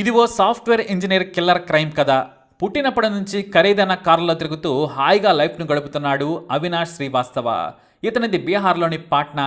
ఇది ఓ software engineer killer crime కథ. పుట్టినప్పటి నుంచి ఖరీదైన కారులో తిరుగుతూ హాయిగా లైఫ్ను గడుపుతున్నాడు అవినాష్ శ్రీవాస్తవ. ఇతనిది బీహార్లోని పాట్నా.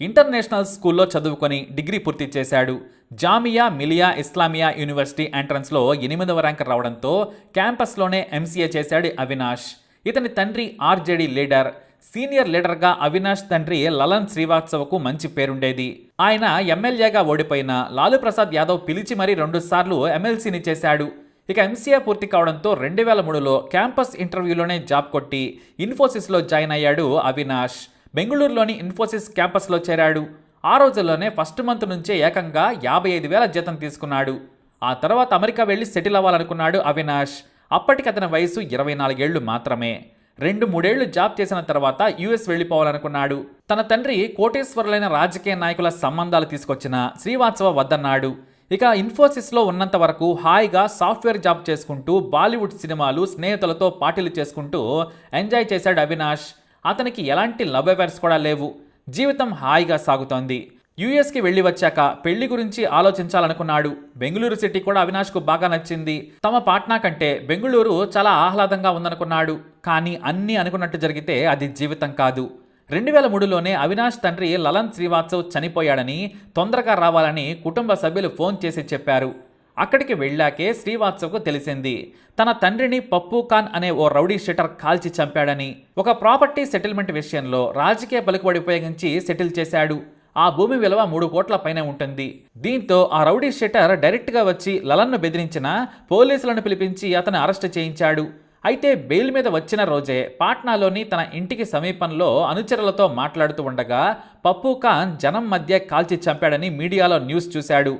ఇంటర్నేషనల్ స్కూల్లో చదువుకొని డిగ్రీ పూర్తి చేశాడు. జామియా మిలియా ఇస్లామియా యూనివర్సిటీ ఎంట్రన్స్లో ఎనిమిదవ ర్యాంక్ రావడంతో క్యాంపస్లోనే ఎంసీఏ చేశాడు అవినాష్. ఇతని తండ్రి ఆర్జేడీ లీడర్. సీనియర్ లీడర్గా అవినాష్ తండ్రి లలన్ శ్రీవాత్సవకు మంచి పేరుండేది. ఆయన ఎమ్మెల్యేగా ఓడిపోయిన లాలూ ప్రసాద్ యాదవ్ పిలిచి మరీ రెండుసార్లు ఎమ్మెల్సీని చేశాడు. ఇక ఎంసీఏ పూర్తి కావడంతో రెండు వేల మూడులో క్యాంపస్ ఇంటర్వ్యూలోనే జాబ్ కొట్టి ఇన్ఫోసిస్లో జాయిన్ అయ్యాడు అవినాష్. బెంగళూరులోని ఇన్ఫోసిస్ క్యాంపస్లో చేరాడు. ఆ రోజుల్లోనే ఫస్ట్ మంత్ నుంచే ఏకంగా యాభై ఐదు వేల జీతం తీసుకున్నాడు. ఆ తర్వాత అమెరికా వెళ్ళి సెటిల్ అవ్వాలనుకున్నాడు అవినాష్. అప్పటికి అతని వయసు ఇరవై నాలుగేళ్ళు మాత్రమే. రెండు మూడేళ్ళు జాబ్ చేసిన తర్వాత యుఎస్ వెళ్ళిపోవాలనుకున్నాడు. తన తండ్రి కోటేశ్వరులైన రాజకీయ నాయకుల సంబంధాలు తీసుకొచ్చిన శ్రీవాత్సవ వద్దన్నాడు. ఇక ఇన్ఫోసిస్లో ఉన్నంత వరకు హాయిగా సాఫ్ట్వేర్ జాబ్ చేసుకుంటూ బాలీవుడ్ సినిమాలు స్నేహితులతో పార్టీలు చేసుకుంటూ ఎంజాయ్ చేశాడు అవినాష్. అతనికి ఎలాంటి లవ్ అఫైర్స్ కూడా లేవు. జీవితం హాయిగా సాగుతోంది. యుఎస్కి వెళ్ళి వచ్చాక పెళ్ళి గురించి ఆలోచించాలనుకున్నాడు. బెంగళూరు సిటీ కూడా అవినాష్కు బాగా నచ్చింది. తమ పాట్నా కంటే బెంగళూరు చాలా ఆహ్లాదంగా ఉందనుకున్నాడు. కానీ అన్నీ అనుకున్నట్టు జరిగితే అది జీవితం కాదు. రెండు వేల మూడులోనే అవినాష్ తండ్రి లలన్ శ్రీవాత్సవ్ చనిపోయాడని తొందరగా రావాలని కుటుంబ సభ్యులు ఫోన్ చేసి చెప్పారు. అక్కడికి వెళ్ళాకే శ్రీవాత్సవ్కు తెలిసింది. తన తండ్రిని పప్పు ఖాన్ అనే ఓ రౌడీ షెటర్ కాల్చి చంపాడని. ఒక ప్రాపర్టీ సెటిల్మెంట్ విషయంలో రాజకీయ పలుకుబడి ఉపయోగించి సెటిల్ చేశాడు. ఆ భూమి విలువ మూడు కోట్ల పైన ఉంటుంది. దీంతో ఆ రౌడీ షెటర్ డైరెక్ట్గా వచ్చి లలన్ను బెదిరించిన పోలీసులను పిలిపించి అతను అరెస్ట్ చేయించాడు. అయితే బెయిల్ మీద వచ్చిన రోజే పాట్నాలోని తన ఇంటికి సమీపంలో అనుచరులతో మాట్లాడుతూ ఉండగా పప్పు ఖాన్ జనం మధ్య కాల్చి చంపాడని మీడియాలో న్యూస్ చూశాడు.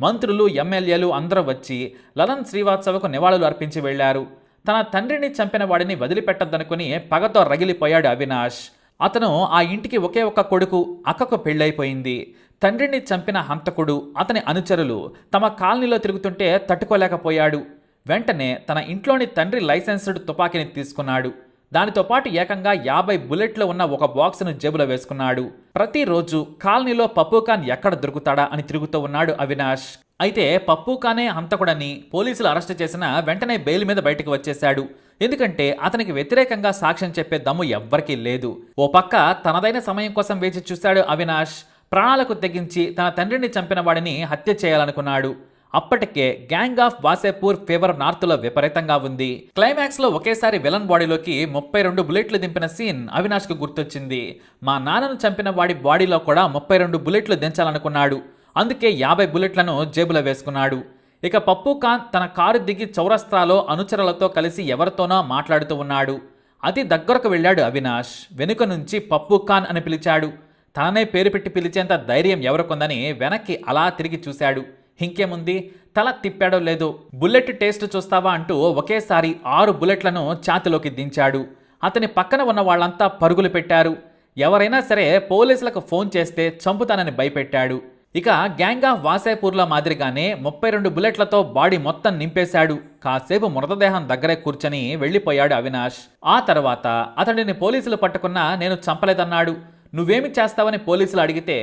మంత్రులు ఎమ్మెల్యేలు అందరూ వచ్చి లలన్ శ్రీవాత్సవకు నివాళులు అర్పించి వెళ్ళారు. తన తండ్రిని చంపిన వాడిని వదిలిపెట్టద్దనుకుని పగతో రగిలిపోయాడు అవినాష్. అతను ఆ ఇంటికి ఒకే ఒక్క కొడుకు అక్కకు పెళ్ళైపోయింది. తండ్రిని చంపిన హంతకుడు అతని అనుచరులు తమ కాలనీలో తిరుగుతుంటే తట్టుకోలేకపోయాడు. వెంటనే తన ఇంట్లోని తండ్రి లైసెన్స్డ్ తుపాకీని తీసుకున్నాడు. దానితో పాటు ఏకంగా యాభై బుల్లెట్లు ఉన్న ఒక బాక్స్ను జేబులో వేసుకున్నాడు. ప్రతిరోజు కాలనీలో పప్పుఖాన్ ఎక్కడ దొరుకుతాడా అని తిరుగుతూ ఉన్నాడు అవినాష్. అయితే పప్పు కానే హంతకుడని పోలీసులు అరెస్ట్ చేసిన వెంటనే బెయిల్ మీద బయటకు వచ్చేశాడు. ఎందుకంటే అతనికి వ్యతిరేకంగా సాక్ష్యం చెప్పే దమ్ము ఎవ్వరికీ లేదు. ఓ పక్క తనదైన సమయం కోసం వేచి చూశాడు అవినాష్. ప్రాణాలకు తెగించి తన తండ్రిని చంపిన వాడిని హత్య చేయాలనుకున్నాడు. అప్పటికే గ్యాంగ్ ఆఫ్ వాసేపూర్ ఫేవర్ నార్త్లో విపరీతంగా ఉంది. క్లైమాక్స్లో ఒకేసారి విలన్ బాడీలోకి ముప్పై రెండు బుల్లెట్లు దింపిన సీన్ అవినాష్కు గుర్తొచ్చింది. మా నాన్నను చంపిన వాడి బాడీలో కూడా ముప్పై రెండు బుల్లెట్లు దించాలనుకున్నాడు. అందుకే యాభై బుల్లెట్లను జేబులో వేసుకున్నాడు. ఇక పప్పు ఖాన్ తన కారు దిగి చౌరస్తాలో అనుచరులతో కలిసి ఎవరితోనో మాట్లాడుతూ ఉన్నాడు. అతి దగ్గరకు వెళ్ళాడు అవినాష్. వెనుక నుంచి పప్పు ఖాన్ అని పిలిచాడు. తననే పేరు పెట్టి పిలిచేంత ధైర్యం ఎవరికొందని వెనక్కి అలా తిరిగి చూశాడు. ఇంకేముంది? తల తిప్పాడో లేదో? బుల్లెట్ టేస్ట్ చూస్తావా అంటూ ఒకేసారి ఆరు బుల్లెట్లను ఛాతిలోకి దించాడు. అతని పక్కన ఉన్న వాళ్ళంతా పరుగులు పెట్టారు. ఎవరైనా సరే పోలీసులకు ఫోన్ చేస్తే చంపుతానని భయపెట్టాడు. ఇక గ్యాంగ్ ఆఫ్ వాసేపూర్ల మాదిరిగానే ముప్పై రెండు బుల్లెట్లతో బాడీ మొత్తం నింపేశాడు. కాసేపు మృతదేహం దగ్గరే కూర్చొని వెళ్ళిపోయాడు అవినాష్. ఆ తర్వాత అతడిని పోలీసులు పట్టుకున్నా నేను చంపలేదన్నాడు. నువ్వేమి చేస్తావని పోలీసులు అడిగితే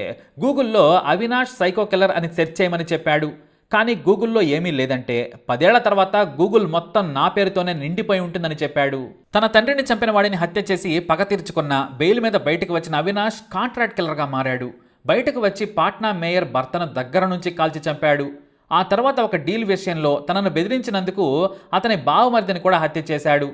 గూగుల్లో అవినాష్ సైకో కిల్లర్ అని సెర్చ్ చేయమని చెప్పాడు. కానీ గూగుల్లో ఏమీ లేదంటే పదేళ్ళ తర్వాత గూగుల్ మొత్తం నా పేరుతోనే నిండిపోయి ఉంటుందని చెప్పాడు. తన తండ్రిని చంపిన వాడిని హత్య చేసి పగ తీర్చుకున్న బెయిల్ మీద బయటకు వచ్చిన అవినాష్ కాంట్రాక్ట్ కిల్లర్గా మారాడు. బయటకు వచ్చి పాట్నా మేయర్ భర్తను దగ్గర నుంచి కాల్చి చంపాడు. ఆ తర్వాత ఒక డీల్ విషయంలో తనను బెదిరించినందుకు అతని బావమరిదిని కూడా హత్య చేశాడు.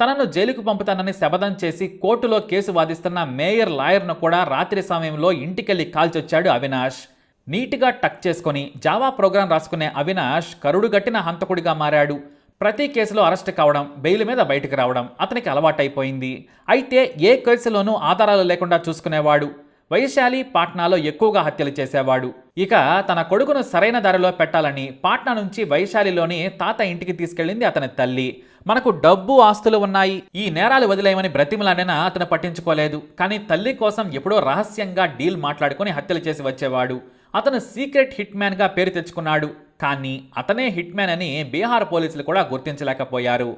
తనను జైలుకు పంపుతానని శపథం చేసి కోర్టులో కేసు వాదిస్తున్న మేయర్ లాయర్ను కూడా రాత్రి సమయంలో ఇంటికెళ్ళి కాల్చొచ్చాడు అవినాష్. నీట్గా టక్ చేసుకొని జావా ప్రోగ్రాం రాసుకునే అవినాష్ కరుడుగట్టిన హంతకుడిగా మారాడు. ప్రతి కేసులో అరెస్ట్ కావడం బెయిల్ మీద బయటకు రావడం అతనికి అలవాటైపోయింది. అయితే ఏ కేసులోనూ ఆధారాలు లేకుండా చూసుకునేవాడు. వైశాలి పాట్నాలో ఎక్కువగా హత్యలు చేసేవాడు. ఇక తన కొడుకును సరైన దారిలో పెట్టాలని పాట్నా నుంచి వైశాలిలోని తాత ఇంటికి తీసుకెళ్ళింది అతని తల్లి. మనకు డబ్బు ఆస్తులు ఉన్నాయి. ఈ నేరాలు వదిలేయమని బ్రతిమలాడినా అతను పట్టించుకోలేదు. కానీ తల్లి కోసం ఎప్పుడో రహస్యంగా డీల్ మాట్లాడుకొని హత్యలు చేసి వచ్చేవాడు. అతను సీక్రెట్ హిట్ మ్యాన్గా పేరు తెచ్చుకున్నాడు. కానీ అతనే హిట్ మ్యాన్ అని బీహార్ పోలీసులు కూడా గుర్తించలేకపోయారు.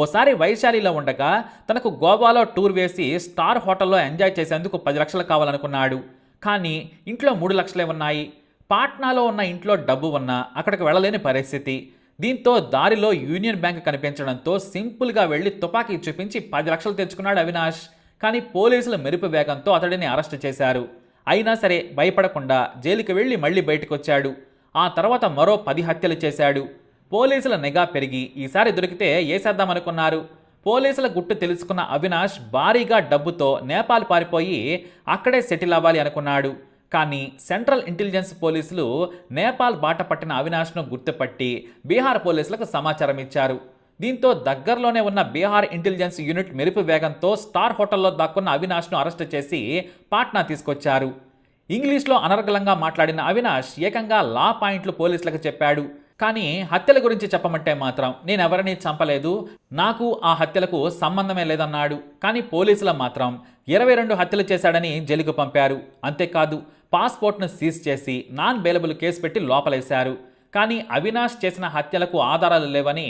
ఓసారి వైశాలిలో ఉండగా తనకు గోవాలో టూర్ వేసి స్టార్ హోటల్లో ఎంజాయ్ చేసేందుకు పది లక్షలు కావాలనుకున్నాడు. కానీ ఇంట్లో మూడు లక్షలే ఉన్నాయి. పాట్నాలో ఉన్న ఇంట్లో డబ్బు ఉన్నా అక్కడికి వెళ్ళలేని పరిస్థితి. దీంతో దారిలో యూనియన్ బ్యాంక్ కనిపించడంతో సింపుల్గా వెళ్ళి తుపాకీ చూపించి పది లక్షలు తెచ్చుకున్నాడు అవినాష్. కానీ పోలీసుల మెరుపు వేగంతో అతడిని అరెస్ట్ చేశారు. అయినా సరే భయపడకుండా జైలుకి వెళ్ళి మళ్ళీ బయటకు వచ్చాడు ఆ తర్వాత మరో పది హత్యలు చేశాడు. పోలీసుల నిఘా పెరిగి ఈసారి దొరికితే ఏసేద్దామనుకున్నారు పోలీసుల గుట్టు తెలుసుకున్న అవినాష్ భారీగా డబ్బుతో నేపాల్ పారిపోయి అక్కడే సెటిల్ అవ్వాలి అనుకున్నాడు. కానీ సెంట్రల్ ఇంటెలిజెన్స్ పోలీసులు నేపాల్ బాట పట్టిన అవినాష్ను గుర్తుపట్టి బీహార్ పోలీసులకు సమాచారం ఇచ్చారు. దీంతో దగ్గరలోనే ఉన్న బీహార్ ఇంటెలిజెన్స్ యూనిట్ మెరుపు వేగంతో స్టార్ హోటల్లో దాక్కున్న అవినాష్ను అరెస్టు చేసి పాట్నా తీసుకొచ్చారు. ఇంగ్లీష్లో అనర్గళంగా మాట్లాడిన అవినాష్ ఏకంగా లా పాయింట్లు పోలీసులకు చెప్పాడు. కానీ హత్యల గురించి చెప్పమంటే మాత్రం నేను ఎవరిని చంపలేదు. నాకు ఆ హత్యలకు సంబంధమే లేదన్నాడు. కానీ పోలీసుల మాత్రం ఇరవై రెండు హత్యలు చేశాడని జైలుకు పంపారు. అంతేకాదు పాస్పోర్ట్ను సీజ్ చేసి నాన్ బెయిలబుల్ కేసు పెట్టి లోపలేశారు. కానీ అవినాష్ చేసిన హత్యలకు ఆధారాలు లేవని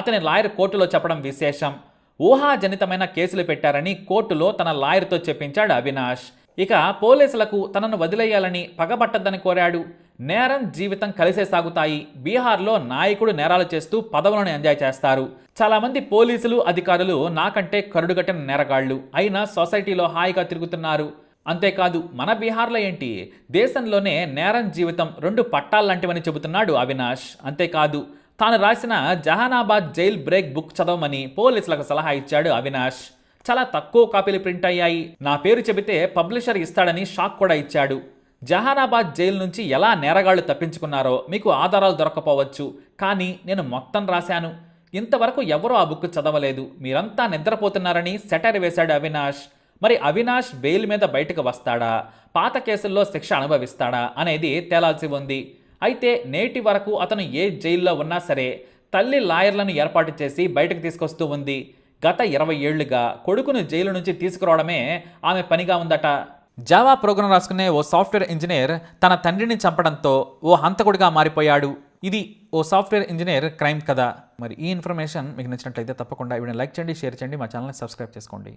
అతని లాయర్ కోర్టులో చెప్పడం విశేషం. ఊహాజనితమైన కేసులు పెట్టారని కోర్టులో తన లాయర్తో చెప్పించాడు అవినాష్. ఇక పోలీసులకు తనను వదిలేయాలని పగబట్టద్దని కోరాడు. నేరం జీవితం కలిసే సాగుతాయి. బీహార్లో నాయకుడు నేరాలు చేస్తూ పదవులను ఎంజాయ్ చేస్తారు. చాలామంది పోలీసులు అధికారులు నాకంటే కరుడుగట్టిన నేరగాళ్ళు అయినా సొసైటీలో హాయిగా తిరుగుతున్నారు. అంతేకాదు మన బీహార్లో ఏంటి? దేశంలోనే నేరం జీవితం రెండు పట్టాలంటివని చెబుతున్నాడు అవినాష్. అంతేకాదు తాను రాసిన జహానాబాద్ జైల్ బ్రేక్ బుక్ చదవమని పోలీసులకు సలహా ఇచ్చాడు అవినాష్. చాలా తక్కువ కాపీలు ప్రింట్ అయ్యాయి. నా పేరు చెబితే పబ్లిషర్ ఇస్తాడని షాక్ కూడా ఇచ్చాడు. జహానాబాద్ జైలు నుంచి ఎలా నేరగాళ్ళు తప్పించుకున్నారో మీకు ఆధారాలు దొరకపోవచ్చు కానీ నేను మొత్తం రాశాను. ఇంతవరకు ఎవరూ ఆ బుక్ చదవలేదు. మీరంతా నిద్రపోతున్నారని సెటైర్ వేశాడు అవినాష్. మరి అవినాష్ బెయిల్ మీద బయటకు వస్తాడా? పాత కేసుల్లో శిక్ష అనుభవిస్తాడా? అనేది తేలాల్సి ఉంది. అయితే నేటి వరకు అతను ఏ జైల్లో ఉన్నా సరే తల్లి లాయర్లను ఏర్పాటు చేసి బయటకు తీసుకొస్తూ ఉంది. గత ఇరవై ఏళ్ళుగా కొడుకును జైలు నుంచి తీసుకురావడమే ఆమె పనిగా ఉందట. జావా ప్రోగ్రాం రాసుకునే ఓ సాఫ్ట్వేర్ ఇంజనీర్ తన తండ్రిని చంపడంతో ఓ హంతకుడిగా మారిపోయాడు. ఇది ఓ సాఫ్ట్వేర్ ఇంజనీర్ క్రైమ్ కదా మరి ఈ ఇన్ఫర్మేషన్ మీకు నచ్చినట్లయితే తప్పకుండా వీడియో లైక్ చేయండి షేర్ చేయండి మా ఛానల్ని సబ్స్క్రైబ్ చేసుకోండి.